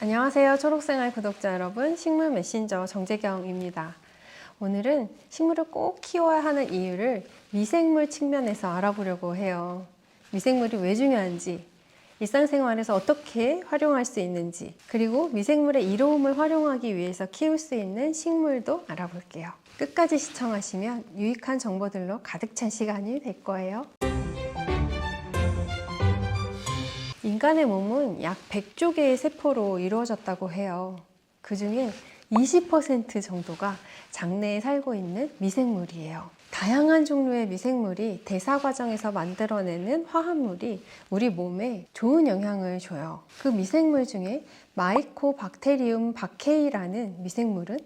안녕하세요. 초록생활 구독자 여러분. 식물 메신저 정재경입니다. 오늘은 식물을 꼭 키워야 하는 이유를 미생물 측면에서 알아보려고 해요. 미생물이 왜 중요한지, 일상생활에서 어떻게 활용할 수 있는지, 그리고 미생물의 이로움을 활용하기 위해서 키울 수 있는 식물도 알아볼게요. 끝까지 시청하시면 유익한 정보들로 가득 찬 시간이 될 거예요. 인간의 몸은 약 100조 개의 세포로 이루어졌다고 해요. 그 중에 20% 정도가 장내에 살고 있는 미생물이에요. 다양한 종류의 미생물이 대사 과정에서 만들어내는 화합물이 우리 몸에 좋은 영향을 줘요. 그 미생물 중에 마이코박테리움 바케이라는 미생물은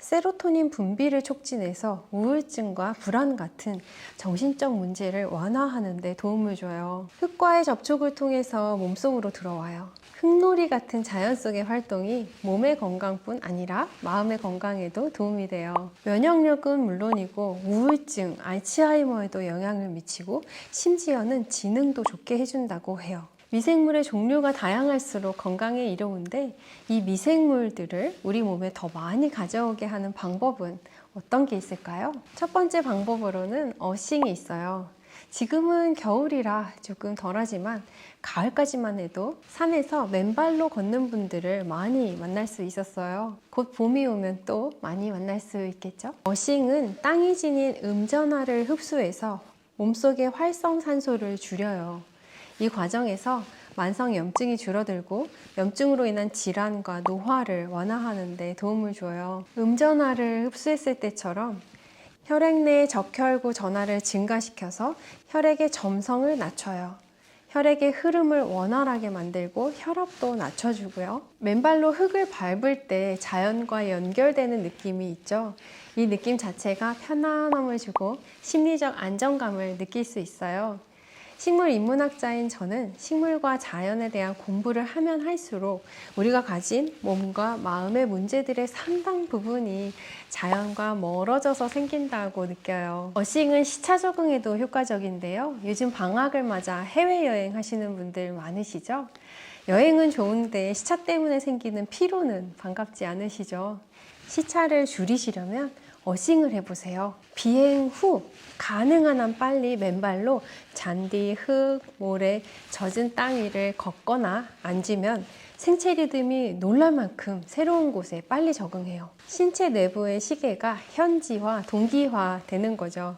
세로토닌 분비를 촉진해서 우울증과 불안 같은 정신적 문제를 완화하는 데 도움을 줘요. 흙과의 접촉을 통해서 몸속으로 들어와요. 흙놀이 같은 자연 속의 활동이 몸의 건강뿐 아니라 마음의 건강에도 도움이 돼요. 면역력은 물론이고 우울증, 알츠하이머에도 영향을 미치고 심지어는 지능도 좋게 해준다고 해요. 미생물의 종류가 다양할수록 건강에 이로운데 이 미생물들을 우리 몸에 더 많이 가져오게 하는 방법은 어떤 게 있을까요? 첫 번째 방법으로는 어싱이 있어요. 지금은 겨울이라 조금 덜하지만 가을까지만 해도 산에서 맨발로 걷는 분들을 많이 만날 수 있었어요. 곧 봄이 오면 또 많이 만날 수 있겠죠? 어싱은 땅이 지닌 음전화를 흡수해서 몸속의 활성산소를 줄여요. 이 과정에서 만성 염증이 줄어들고 염증으로 인한 질환과 노화를 완화하는 데 도움을 줘요. 음전화를 흡수했을 때처럼 혈액 내 적혈구 전하를 증가시켜서 혈액의 점성을 낮춰요. 혈액의 흐름을 원활하게 만들고 혈압도 낮춰주고요. 맨발로 흙을 밟을 때 자연과 연결되는 느낌이 있죠. 이 느낌 자체가 편안함을 주고 심리적 안정감을 느낄 수 있어요. 식물 인문학자인 저는 식물과 자연에 대한 공부를 하면 할수록 우리가 가진 몸과 마음의 문제들의 상당 부분이 자연과 멀어져서 생긴다고 느껴요. 어싱은 시차 적응에도 효과적인데요. 요즘 방학을 맞아 해외여행 하시는 분들 많으시죠? 여행은 좋은데 시차 때문에 생기는 피로는 반갑지 않으시죠? 시차를 줄이시려면 어싱을 해보세요. 비행 후 가능한 한 빨리 맨발로 잔디, 흙, 모래, 젖은 땅 위를 걷거나 앉으면 생체 리듬이 놀랄 만큼 새로운 곳에 빨리 적응해요. 신체 내부의 시계가 현지화, 동기화 되는 거죠.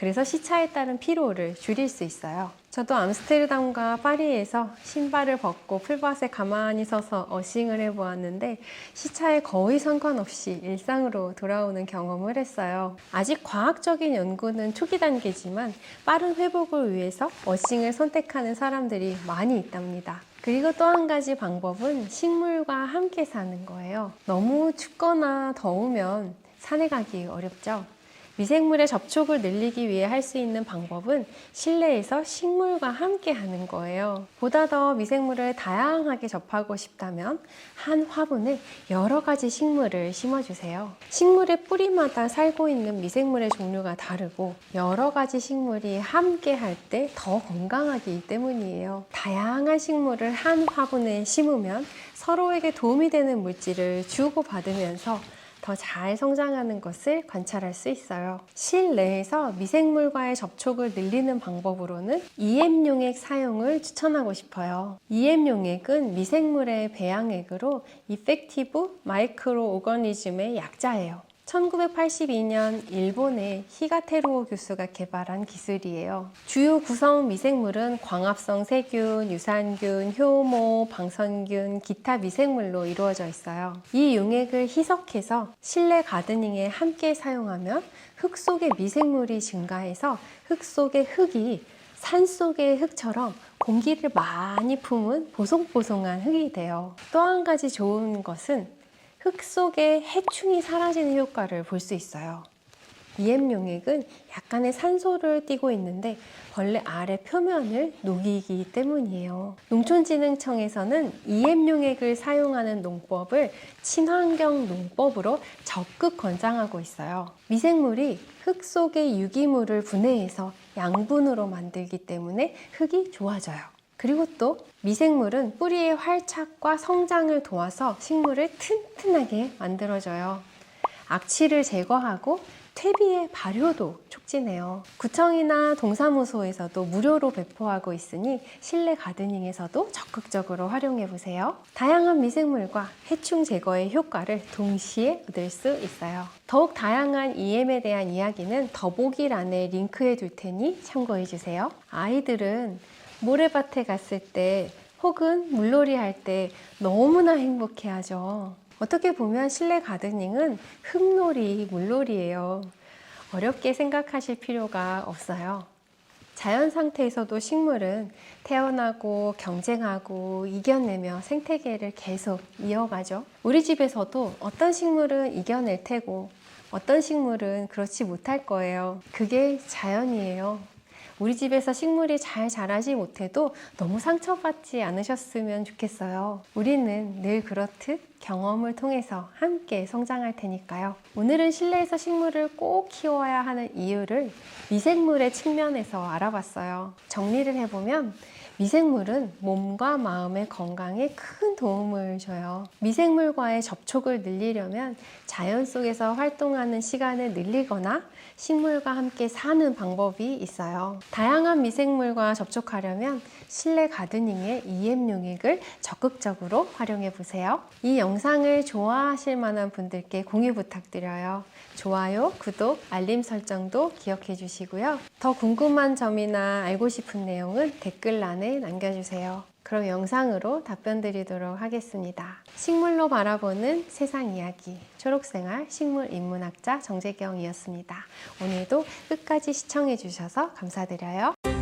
그래서 시차에 따른 피로를 줄일 수 있어요. 저도 암스테르담과 파리에서 신발을 벗고 풀밭에 가만히 서서 어싱을 해보았는데 시차에 거의 상관없이 일상으로 돌아오는 경험을 했어요. 아직 과학적인 연구는 초기 단계지만 빠른 회복을 위해서 어싱을 선택하는 사람들이 많이 있답니다. 그리고 또 한 가지 방법은 식물과 함께 사는 거예요. 너무 춥거나 더우면 산에 가기 어렵죠. 미생물의 접촉을 늘리기 위해 할 수 있는 방법은 실내에서 식물과 함께 하는 거예요. 보다 더 미생물을 다양하게 접하고 싶다면 한 화분에 여러 가지 식물을 심어주세요. 식물의 뿌리마다 살고 있는 미생물의 종류가 다르고 여러 가지 식물이 함께 할 때 더 건강하기 때문이에요. 다양한 식물을 한 화분에 심으면 서로에게 도움이 되는 물질을 주고받으면서 더 잘 성장하는 것을 관찰할 수 있어요. 실내에서 미생물과의 접촉을 늘리는 방법으로는 EM용액 사용을 추천하고 싶어요. EM용액은 미생물의 배양액으로 이펙티브 마이크로 오거니즘의 약자예요. 1982년 일본의 히가테루 교수가 개발한 기술이에요. 주요 구성 미생물은 광합성 세균, 유산균, 효모, 방선균, 기타 미생물로 이루어져 있어요. 이 용액을 희석해서 실내 가드닝에 함께 사용하면 흙 속의 미생물이 증가해서 흙 속의 흙이 산 속의 흙처럼 공기를 많이 품은 보송보송한 흙이 돼요. 또 한 가지 좋은 것은 흙 속에 해충이 사라지는 효과를 볼 수 있어요. EM용액은 약간의 산소를 띠고 있는데 벌레 아래 표면을 녹이기 때문이에요. 농촌진흥청에서는 EM용액을 사용하는 농법을 친환경 농법으로 적극 권장하고 있어요. 미생물이 흙 속의 유기물을 분해해서 양분으로 만들기 때문에 흙이 좋아져요. 그리고 또 미생물은 뿌리의 활착과 성장을 도와서 식물을 튼튼하게 만들어줘요. 악취를 제거하고 퇴비의 발효도 촉진해요. 구청이나 동사무소에서도 무료로 배포하고 있으니 실내 가드닝에서도 적극적으로 활용해 보세요. 다양한 미생물과 해충 제거의 효과를 동시에 얻을 수 있어요. 더욱 다양한 EM에 대한 이야기는 더보기란에 링크해 둘 테니 참고해 주세요. 아이들은 모래밭에 갔을 때 혹은 물놀이 할 때 너무나 행복해 하죠. 어떻게 보면 실내 가드닝은 흙놀이, 물놀이예요. 어렵게 생각하실 필요가 없어요. 자연 상태에서도 식물은 태어나고 경쟁하고 이겨내며 생태계를 계속 이어가죠. 우리 집에서도 어떤 식물은 이겨낼 테고 어떤 식물은 그렇지 못할 거예요. 그게 자연이에요. 우리 집에서 식물이 잘 자라지 못해도 너무 상처받지 않으셨으면 좋겠어요. 우리는 늘 그렇듯 경험을 통해서 함께 성장할 테니까요. 오늘은 실내에서 식물을 꼭 키워야 하는 이유를 미생물의 측면에서 알아봤어요. 정리를 해보면 미생물은 몸과 마음의 건강에 큰 도움을 줘요. 미생물과의 접촉을 늘리려면 자연 속에서 활동하는 시간을 늘리거나 식물과 함께 사는 방법이 있어요. 다양한 미생물과 접촉하려면 실내 가드닝의 EM 용액을 적극적으로 활용해 보세요. 이 영상을 좋아하실 만한 분들께 공유 부탁드려요. 좋아요, 구독, 알림 설정도 기억해 주시고요. 더 궁금한 점이나 알고 싶은 내용은 댓글란 에 남겨주세요. 그럼 영상으로 답변 드리도록 하겠습니다. 식물로 바라보는 세상 이야기. 초록생활 식물 인문학자 정재경이었습니다. 오늘도 끝까지 시청해 주셔서 감사드려요.